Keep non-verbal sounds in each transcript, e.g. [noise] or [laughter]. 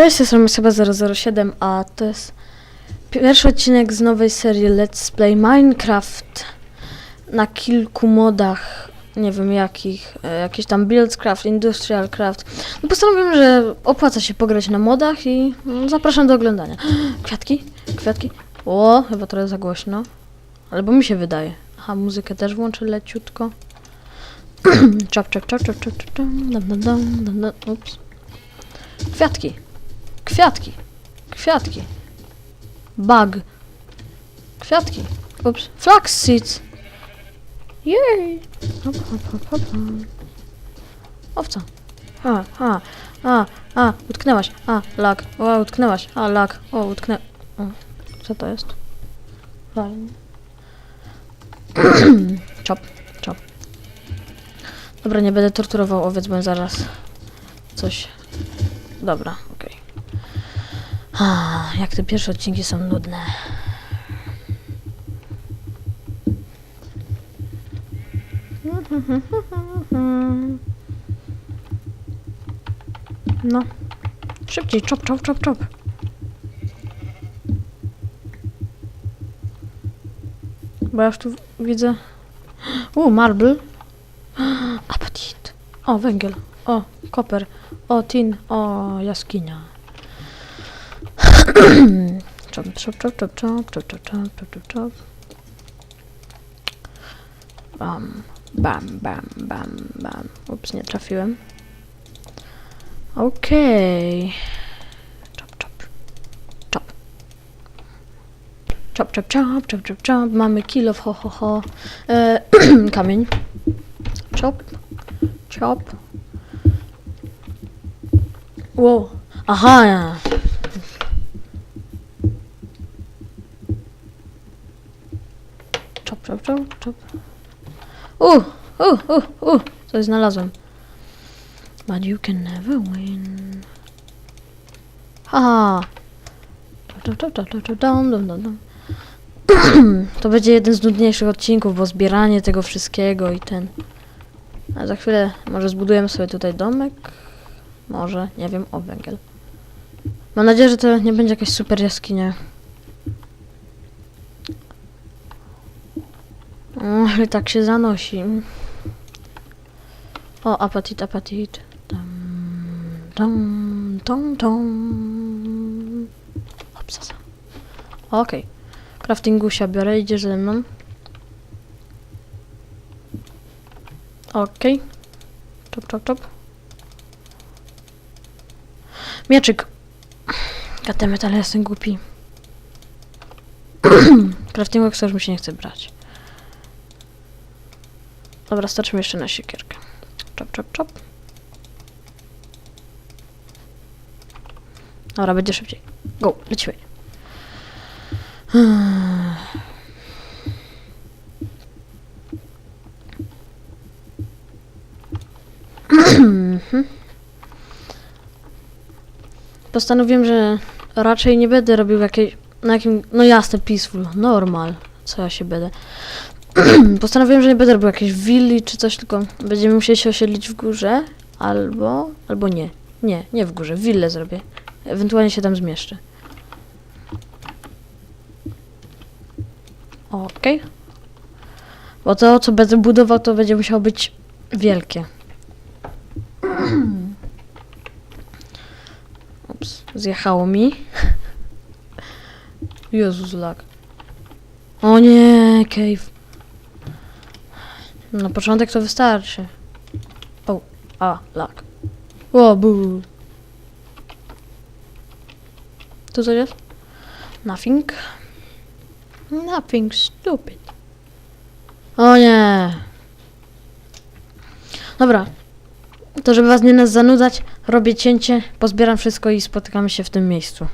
Cześć, jestem chyba 007, a to jest pierwszy odcinek z nowej serii Let's Play Minecraft na kilku modach, nie wiem jakich, e, jakieś tam Buildcraft, Industrialcraft. No postanowiłem, że opłaca się pograć na modach i mm, zapraszam do oglądania. [gasps] Kwiatki, kwiatki. O, chyba trochę za głośno, albo mi się wydaje. Aha, muzykę też włączę leciutko. [clears throat] czap, czap, czap, czap, czap, czap, dam. Ups. Kwiatki. Kwiatki. Kwiatki. Bug. Kwiatki. Ups. Flax seeds. Jej. Hop, hop, hop, hop. Owca. A, a, a, a, utknęłaś. A, lag. O, utknęłaś. A, lag. O, utknę... O, co to jest? Fajnie. [clears throat] Chop, chop. Dobra, nie będę torturował owiec, bo zaraz coś... Dobra, okej. Jak te pierwsze odcinki są nudne. No. Szybciej, czop, czop, czop, czop. Bo ja już tu widzę... U, marble. [gasps] Apetit. O, węgiel. O, koper. O, tin. O, jaskinia. Czop, czop, czop, czop, czop, czop, czop, czop, czop, czop, czop. Bam, bam, bam, bam, bam. Ups, nie trafiłem. Okej. Czop, czop. Czop. Czop, czop, czop, czop, czop, czop. Mamy kill ho, ho, ho. E, kamień. Czop. Czop. Wow. Aha. Czop, czop, czop, czop. Uh, uh, uh, uh. Coś znalazłem. But you can never win. Haha. [clears throat] To będzie jeden z nudniejszych odcinków, bo zbieranie tego wszystkiego i ten. A za chwilę może zbudujemy sobie tutaj domek. Może, nie wiem, o węgiel. Mam nadzieję, że to nie będzie jakaś super jaskinia. Mm, ale tak się zanosi. O, apatit, apatit. Tam, tam, tam, tam. Obsasa. Okej. Okay. Craftingusia biorę, idziesz ze mną. Okej. Okay. Top, top, top. Mieczyk. Katemet, ale jestem głupi. [clears throat] Craftingu, mi się nie chce brać. Dobra, starczy jeszcze na siekierkę. Czop, czop, czop. Dobra, będzie szybciej. Go, lecimy. Postanowiłem, że raczej nie będę robił jakiej... Na jakim... No jasne, peaceful, normal. Co ja się będę... [clears throat] Postanowiłem, że nie będę robił jakiejś willi czy coś, tylko będziemy musieli się osiedlić w górze, albo, albo nie. Nie, nie w górze, willę zrobię. Ewentualnie się tam zmieszczę. Okej. Bo to, co będę budował, to będzie musiało być wielkie. [clears throat] Ups, zjechało mi. [laughs] Jezus, lag. O nie, cave. Na początek to wystarczy. O, a, lag. O, bu. Tu coś jest? Nothing. Nothing stupid. O nie. Dobra. To żeby was nie nas zanudzać, robię cięcie, pozbieram wszystko i spotykamy się w tym miejscu.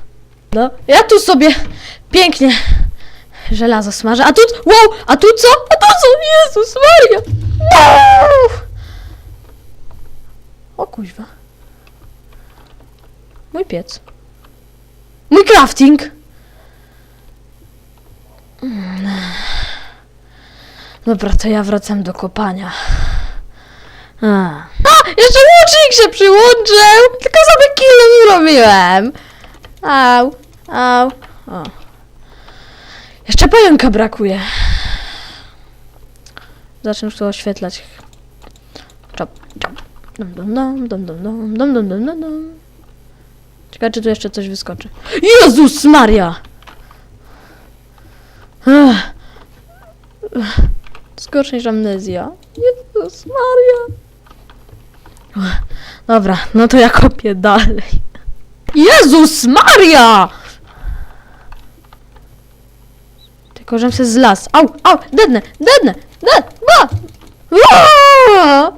No, ja tu sobie pięknie żelazo smażę. A tu, wow, a tu co? A tu co? Jezus Maria! Wow! O kuźwa. Mój piec. Mój crafting! Mm. Dobra, to ja wracam do kopania. A, a Jeszcze łucznik się przyłączył! Tylko sobie kilo zrobiłem! Au, au. O. Jeszcze pająka brakuje. Zacznę już to oświetlać. Czop, czop. Dum, dum, dum, dum, dum, dum, dum, dum, dum, dum. Ciekawe, czy tu jeszcze coś wyskoczy. Jezus Maria! Gorsze niż amnezja. Jezus Maria! Dobra, no to ja kopię dalej. Jezus Maria! Żem się zlas. Au, au, dednę, dednę, dednę, ba! Aaa!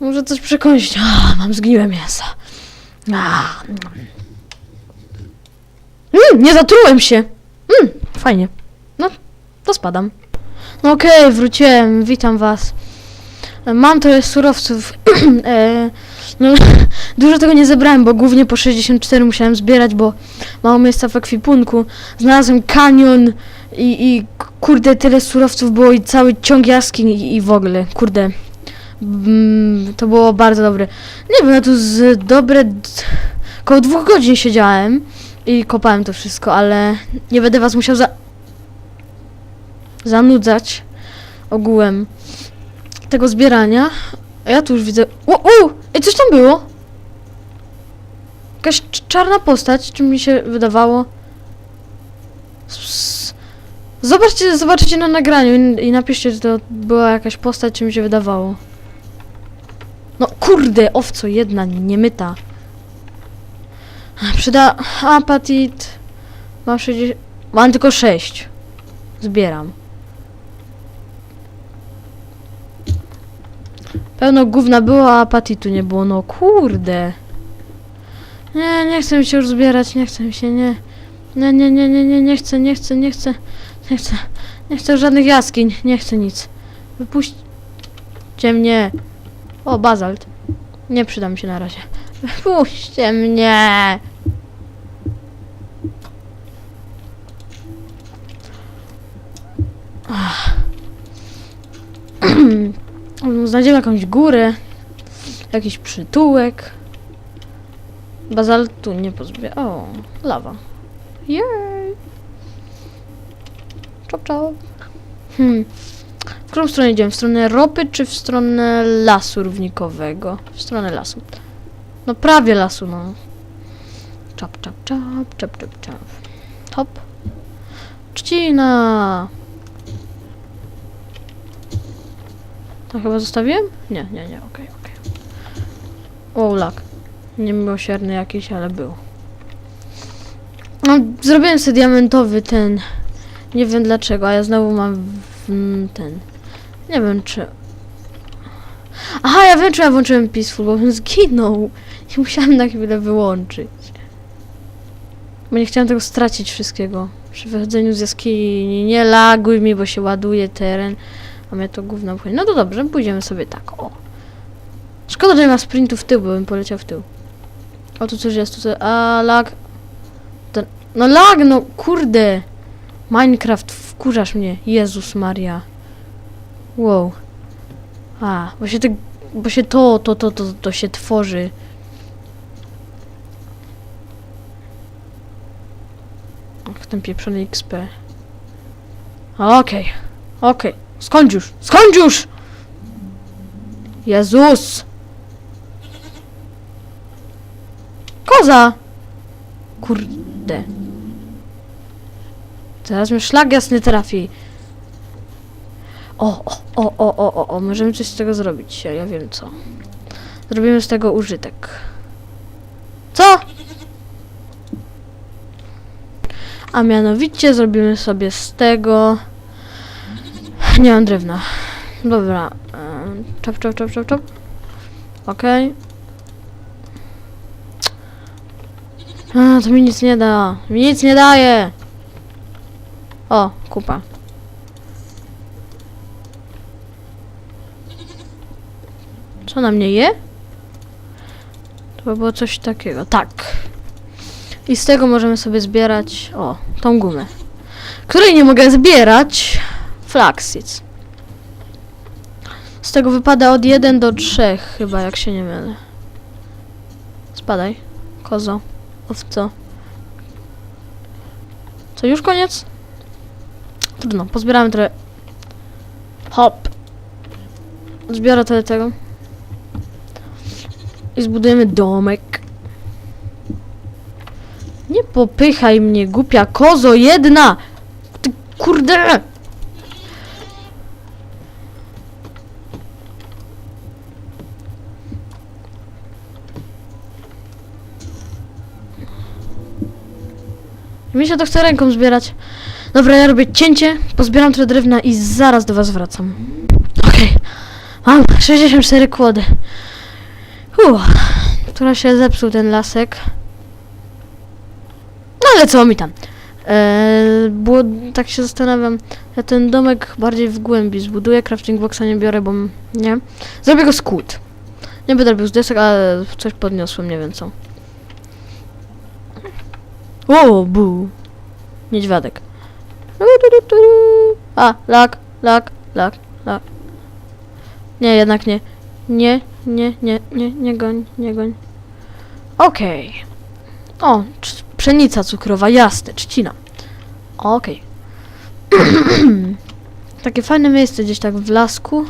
Może coś przekąsić. A, mam zgniłe mięso. A. Mm, nie zatrułem się. Mm, fajnie. No, to spadam. No okej, wróciłem. Witam was. Mam trochę surowców. [clears throat] e, no, [laughs] dużo tego nie zebrałem, bo głównie po 64 musiałem zbierać, bo mało miejsca w ekwipunku. Znalazłem kanion i, i kurde, tyle surowców było i cały ciąg jaskiń i, i w ogóle, kurde. Mm, to było bardzo dobre. Nie wiem, ja tu z dobre... Koło dwóch godzin siedziałem i kopałem to wszystko, ale nie będę was musiał za... zanudzać ogółem tego zbierania. A ja tu już widzę... U, u! Ej, coś tam było? Jakaś cz- czarna postać, czy mi się wydawało? Zobaczcie, zobaczycie na nagraniu i, napiszcie, czy to była jakaś postać, czy mi się wydawało. No kurde, owco jedna, niemyta. Przyda... apatit... Mam 60... Mam tylko 6. Zbieram. Pełno gówna było, a apatitu nie było. No kurde. Nie, nie chcę się już zbierać, nie chcę się, nie. Nie, nie, nie, nie, nie, nie chcę, nie chcę, nie chcę. Nie chcę. Nie chcę żadnych jaskiń, nie chcę nic. Wypuśćcie mnie. O, bazalt. Nie przyda mi się na razie. Wypuśćcie mnie. Ach. Znajdziemy jakąś górę. Jakiś przytułek. Bazaltu nie pozbie. O, lawa. Jej. Czop, czop. Hmm. W którą stronę idziemy? W stronę ropy czy w stronę lasu równikowego? W stronę lasu. No prawie lasu, no. Czap, czap, czap, czap, czap, czap. Hop. Trzcina! To chyba zostawiłem? Nie, nie, nie, okej, okej. O, lak. Niemiłosierny jakiś, ale był. No, zrobiłem sobie diamentowy ten. Nie wiem dlaczego, a ja znowu mam w, m, ten. Nie wiem czy. Aha, ja wiem czy ja włączyłem Peaceful, bo bym zginął. [laughs] I musiałem na chwilę wyłączyć. Bo nie chciałem tego stracić wszystkiego. Przy wychodzeniu z jaskini. Nie laguj mi, bo się ładuje teren. A mnie to gówno obchodzi. No to dobrze, pójdziemy sobie tak, o. Szkoda, że nie ma sprintu w tył, bo bym poleciał w tył. O, tu coś jest, tu coś... A, lag... Ten... No lag, no kurde! Minecraft, wkurzasz mnie. Jezus Maria. Wow. A, bo się, te, bo się to, to, to, to, to się tworzy. Ach, ten pieprzony XP. Okej, okej. Skończ już, skończ już! Jezus! Koza! Kurde. Teraz mi szlak jasny trafi. O, o, o, o, o, o, o, możemy coś z tego zrobić. Ja wiem co. Zrobimy z tego użytek. Co? A mianowicie zrobimy sobie z tego... Nie mam drewna. Dobra. Czop, czop, czop, czop, czop. Okej. A, to mi nic nie da. Mi nic nie daje. O, kupa. Co na mnie je? To było coś takiego. Tak. I z tego możemy sobie zbierać, o, tą gumę. Której nie mogę zbierać. Flaxseeds. Z tego wypada od 1 do 3 chyba, jak się nie mylę. Spadaj. Kozo. Owco. Co, już koniec? Trudno, pozbieramy trochę. Hop. Zbiorę tyle tego. I zbudujemy domek. Nie popychaj mnie, głupia kozo jedna! Ty kurde! Mi się to chce ręką zbierać. Dobra, ja robię cięcie, pozbieram trochę drewna i zaraz do was wracam. Okej. Mam 64 kłody. Uff, która się zepsuł ten lasek. No ale co mi tam. Eee, tak się zastanawiam, ja ten domek bardziej w głębi zbuduję, crafting boxa nie biorę, bo nie. Zrobię go z kłód. Nie będę robił z desek, ale coś podniosłem, nie wiem co. O, bu. Niedźwiadek. A, lak, lak, lak, lak. Nie, jednak nie. Nie, nie, nie, nie, nie goń, nie goń. Okej. O, cz- pszenica cukrowa, jasne, trzcina. Okej. [clears throat] Takie fajne miejsce gdzieś tak w lasku.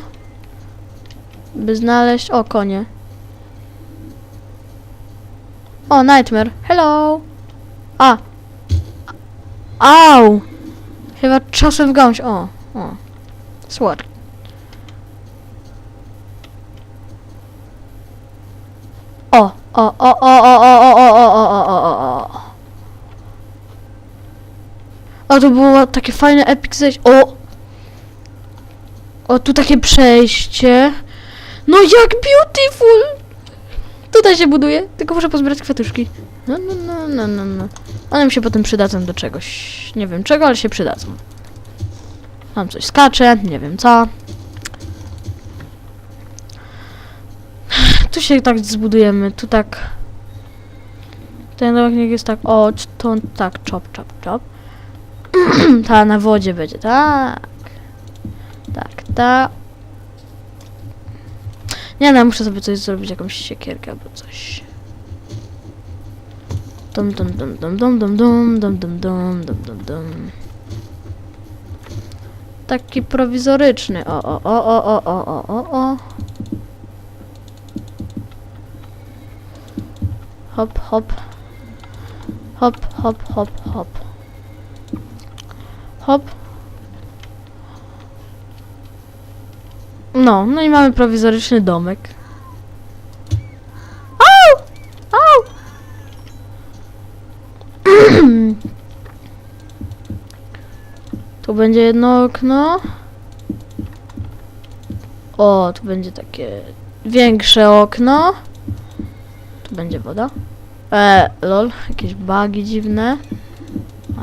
By znaleźć... O, konie. O, Nightmare. Hello. A. Au. Chyba czasem w gałąź. O, o. Sword. O, o, o, o, o, o, o, o, o, o, o, o, o. O, to było takie fajne epic zejście. O! O, tu takie przejście. No jak beautiful! Tutaj się buduje, tylko muszę pozbierać kwiatuszki. No, no, no, no, no, no. One mi się potem przydadzą do czegoś. Nie wiem czego, ale się przydadzą. Tam coś skacze, nie wiem co. Tu się tak zbudujemy, tu tak. Ten domek niech jest tak, o, to tak, chop, chop, chop. Ta na wodzie będzie, tak. Tak, ta. Nie no, muszę sobie coś zrobić, jakąś siekierkę albo coś. Dum dum dum dum dum dum dum dum dum dum dum dum dum. Taki prowizoryczny. O o o o o o o o o. Hop hop. Hop hop hop hop. Hop. No, no i mamy prowizoryczny domek. Au! Au! tu będzie jedno okno. O, tu będzie takie większe okno. Tu będzie woda. E, lol, jakieś bugi dziwne.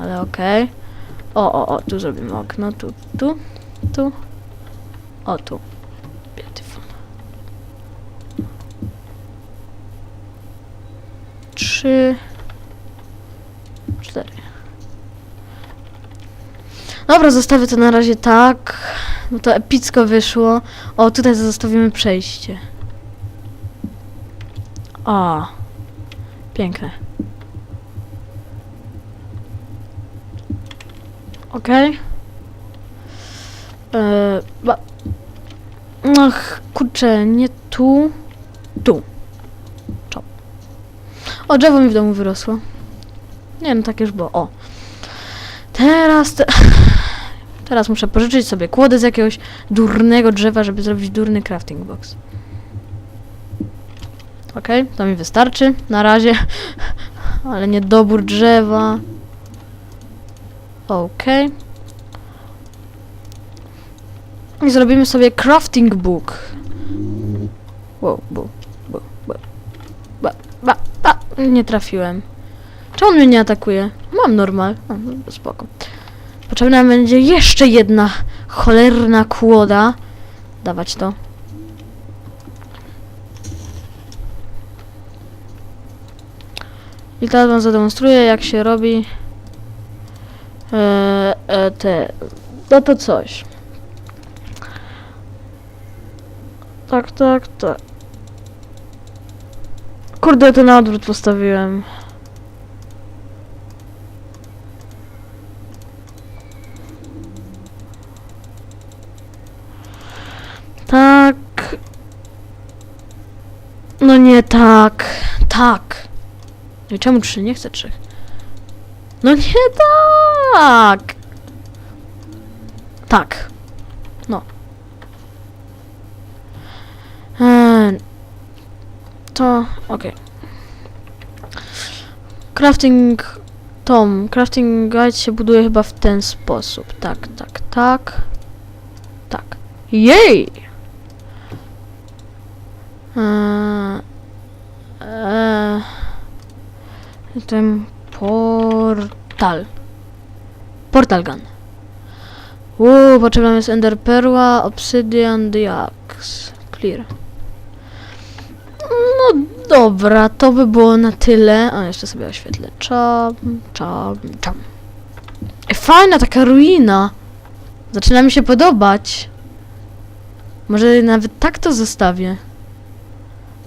Ale okej. O, o, o, tu zrobimy okno, tu, tu, tu. O, tu. Beautiful. Trzy. Dobra, zostawię to na razie tak. Bo to epicko wyszło. O, tutaj zostawimy przejście. O. Piękne. Okej. Eee, ba- Ach, kurczę, nie tu. Tu. Czop. O, drzewo mi w domu wyrosło. Nie no, tak już było. O. Teraz... Te... [laughs] Teraz muszę pożyczyć sobie kłodę z jakiegoś durnego drzewa, żeby zrobić durny crafting box. Okej, to mi wystarczy na razie. [laughs] Ale nie dobór drzewa. Okej. I zrobimy sobie crafting book. Wow, bu, bu, bu. Ba, ba, ba. Nie trafiłem. Czemu on mnie nie atakuje? Mam normal. No, spoko. Potrzebna będzie jeszcze jedna cholerna kłoda. Dawać to. I teraz wam zademonstruję, jak się robi e, e, te, no to coś. Tak, tak, tak. Kurde, to na odwrót postawiłem. Tak. No nie tak. Tak. No i czemu trzy? Nie chcę trzech. No nie tak. Tak. No. Eee, to okej. Crafting Tom. Crafting guide się buduje chyba w ten sposób. Tak, tak, tak. Tak. Jej! Eee, eee, ten portal. Portal gun. Uuu, potrzebna jest ender perła, obsidian, diax. Clear. No dobra, to by było na tyle. A jeszcze sobie oświetlę. Czam, czam, czam. Fajna taka ruina. Zaczyna mi się podobać. Może nawet tak to zostawię.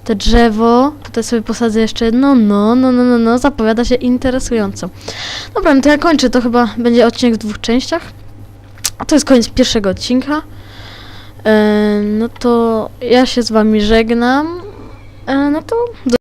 Te drzewo, tutaj sobie posadzę jeszcze jedno, no, no, no, no, no, zapowiada się interesująco. Dobra, no to ja kończę, to chyba będzie odcinek w dwóch częściach. To jest koniec pierwszego odcinka. E, no to ja się z wami żegnam. E, no to do